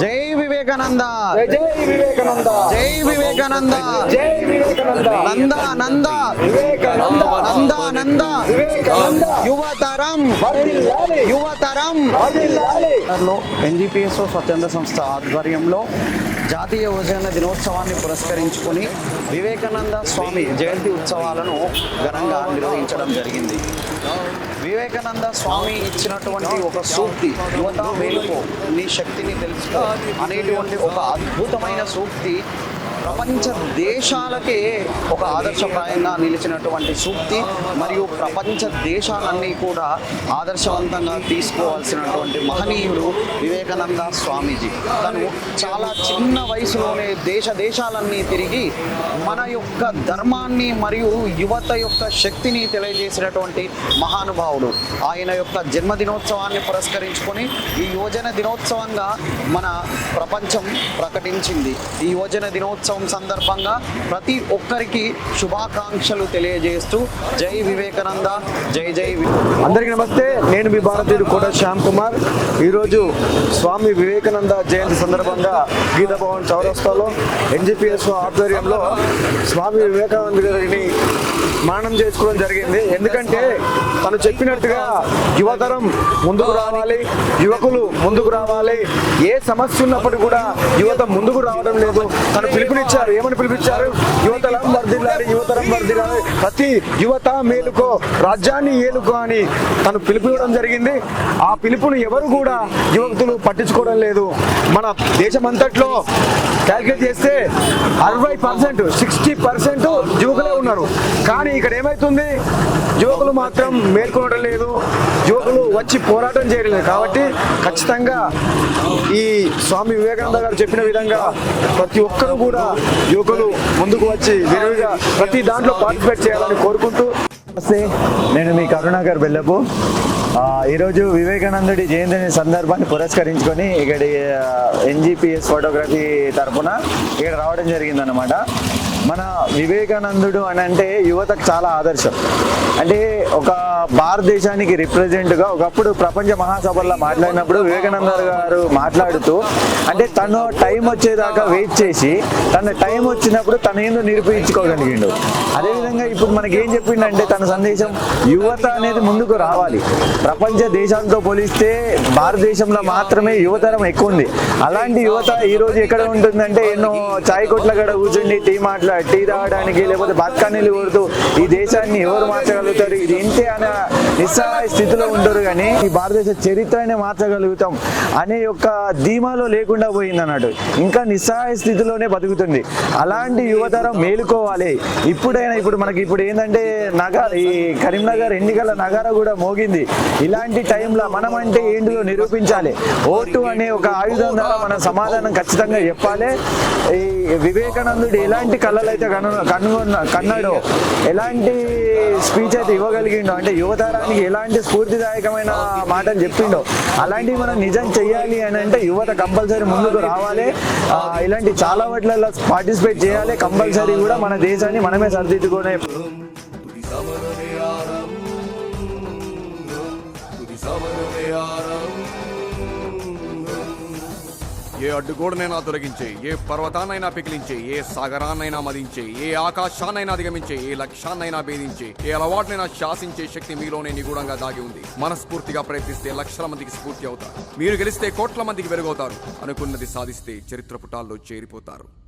జై వివేకానంద. జై వివేకానంద. జై వివేకానంద. జై వివేకానంద. నంద నంద. వివేకానంద. నంద నంద. వివేకానంద. యువతరం. యువతరం. ఎన్జిపిఎస్ స్వచ్ఛంద సంస్థ ఆధ్వర్యంలో జాతీయ యువజన దినోత్సవాన్ని పురస్కరించుకొని వివేకానంద స్వామి జయంతి ఉత్సవాలను ఘనంగా నిర్వహించడం జరిగింది. వివేకానంద స్వామి ఇచ్చినటువంటి ఒక సూక్తి యువత మేలుకో నీ శక్తిని తెలుసుకో అనేటువంటి ఒక అద్భుతమైన సూక్తి ప్రపంచ దేశాలకే ఒక ఆదర్శప్రాయంగా నిలిచినటువంటి సూక్తి మరియు ప్రపంచ దేశాలన్నీ కూడా ఆదర్శవంతంగా తీసుకోవాల్సినటువంటి మహనీయుడు వివేకానంద స్వామీజీ. తను చాలా చిన్న వయసులోనే దేశ దేశాలన్నీ తిరిగి మన యొక్క ధర్మాన్ని మరియు యువత యొక్క శక్తిని తెలియజేసినటువంటి మహానుభావుడు. ఆయన యొక్క జన్మదినోత్సవాన్ని పురస్కరించుకొని ఈ యువజన దినోత్సవంగా మన ప్రపంచం ప్రకటించింది. ఈ యువజన దినోత్సవం సందర్భంగా ప్రతి ఒక్కరికి శుభాకాంక్షలు తెలియజేస్తూ జై వివేకానంద జై జై వి- అందరికీ నమస్తే. నేను మీ భారతీయుడు కోట శ్యామ్ కుమార్. ఈరోజు స్వామి వివేకానంద జయంతి సందర్భంగా గీతా భవన్ చౌరస్తాలో ఎన్జిపిఎస్ ఆధ్వర్యంలో స్వామి వివేకానంద గారిని మానం చేసుకోవడం జరిగింది. ఎందుకంటే తను చెప్పినట్టుగా యువతరం ముందుకు రావాలి యువకులు ముందుకు రావాలి. ఏ సమస్య ఉన్నప్పటికీ కూడా యువత ముందుకు రావడం లేదు. తను పిలుపునిచ్చారు ఏమని పిలిపించారు? యువతరం వర్ధిల్లాలి యువతరం వర్ధిల్లాలి ప్రతి యువత మేలుకో రాజ్యాన్ని ఏలుకో అని తను పిలుపు ఇవ్వడం జరిగింది. ఆ పిలుపును ఎవరు కూడా యువకులు పట్టించుకోవడం లేదు. మన దేశమంతట్లో క్యాల్కులేట్ చేస్తే అరవై పర్సెంట్ సిక్స్టీ పర్సెంట్ యువకులే ఉన్నారు. కానీ ఇక్కడ ఏమైతుంది? యువకులు మాత్రం మేల్కొనడం లేదు. యువకులు వచ్చి పోరాటం చేయలేదు. కాబట్టి ఖచ్చితంగా ఈ స్వామి వివేకానంద గారు చెప్పిన విధంగా ప్రతి ఒక్కరూ కూడా యువకులు ముందుకు వచ్చి విరివిగా ప్రతి దాంట్లో పార్టిసిపేట్ చేయాలని కోరుకుంటూ నమస్తే. నేను మీ కరుణాకర్ బెల్లపు. ఈరోజు వివేకానందుడి జయంతిని సందర్భాన్ని పురస్కరించుకొని ఇక్కడ ఎన్జిపిఎస్ ఫోటోగ్రఫీ తరఫున ఇక్కడ రావడం జరిగిందనమాట మన వివేకానందుడు అని అంటే యువతకు చాలా ఆదర్శం. అంటే ఒక భారతదేశానికి రిప్రజెంట్గా ఒకప్పుడు ప్రపంచ మహాసభల్లో మాట్లాడినప్పుడు వివేకానంద గారు మాట్లాడుతూ అంటే తను టైం వచ్చేదాకా వెయిట్ చేసి తన టైం వచ్చినప్పుడు తన ఏందో నిరూపించుకోగలిగిండు. అదేవిధంగా ఇప్పుడు మనకి ఏం చెప్పిండంటే తన సందేశం యువత అనేది ముందుకు రావాలి. ప్రపంచ దేశాలతో పోలిస్తే భారతదేశంలో మాత్రమే యువతరం ఎక్కువ ఉంది అలాంటి యువత ఈ రోజు ఎక్కడ ఉంటుందంటే ఎన్నో చాయ్ కొట్ల కూడా కూర్చుండి టీ మాట్లా టీ తాగడానికి లేకపోతే బతకానీళ్ళు కొడుతూ ఈ దేశాన్ని ఎవరు మార్చగలుగుతారు? ఇది ఇంతే అనే నిస్సహాయ స్థితిలో ఉంటారు కానీ ఈ భారతదేశ చరిత్రనే మార్చగలుగుతాం అనే యొక్క ధీమాలో లేకుండా పోయింది అన్నట్టు. ఇంకా నిస్సహాయ స్థితిలోనే బతుకుతుంది. అలాంటి యువతరం మేలుకోవాలి. ఇప్పుడైనా ఇప్పుడు మనకి ఇప్పుడు ఏంటంటే నగర ఈ కరీంనగర్ ఎన్నికల నగర కూడా మోగింది. ఇలాంటి టైంలో మనం అంటే ఏంటిలో నిరూపించాలి. ఓటు అనే ఒక ఆయుధం ద్వారా మనం సమాధానం ఖచ్చితంగా చెప్పాలి. ఈ వివేకానందుడు ఎలాంటి కళలు అయితే కను కనుగొన్న కన్నాడో ఎలాంటి స్పీచ్ అయితే ఇవ్వగలిగిండో అంటే యువతరానికి ఎలాంటి స్ఫూర్తిదాయకమైన మాటలు చెప్పిండో అలాంటివి మనం నిజం చెయ్యాలి అని అంటే యువత కంపల్సరీ ముందుకు రావాలి. ఇలాంటి చాలా వాటిలలో పార్టిసిపేట్ చేయాలి. కంపల్సరీ కూడా మన దేశాన్ని మనమే సరిదిద్దుకునే ఏ అడ్డుగోడనైనా తొలగించే ఏ పర్వతాన్నైనా పికిలించే ఏ సాగరాన్నైనా మదించే ఏ ఆకాశాన్నైనా అధిగమించే ఏ లక్ష్యాన్నైనా భేదించే ఏ అలవాటునైనా శాసించే శక్తి మీలోనే నిగూఢంగా దాగి ఉంది. మనస్ఫూర్తిగా ప్రయత్నిస్తే లక్షల మందికి స్ఫూర్తి అవుతారు. మీరు గెలిస్తే కోట్ల మందికి వెలుగవుతారు. అనుకున్నది సాధిస్తే చరిత్ర పుటాల్లో చేరిపోతారు.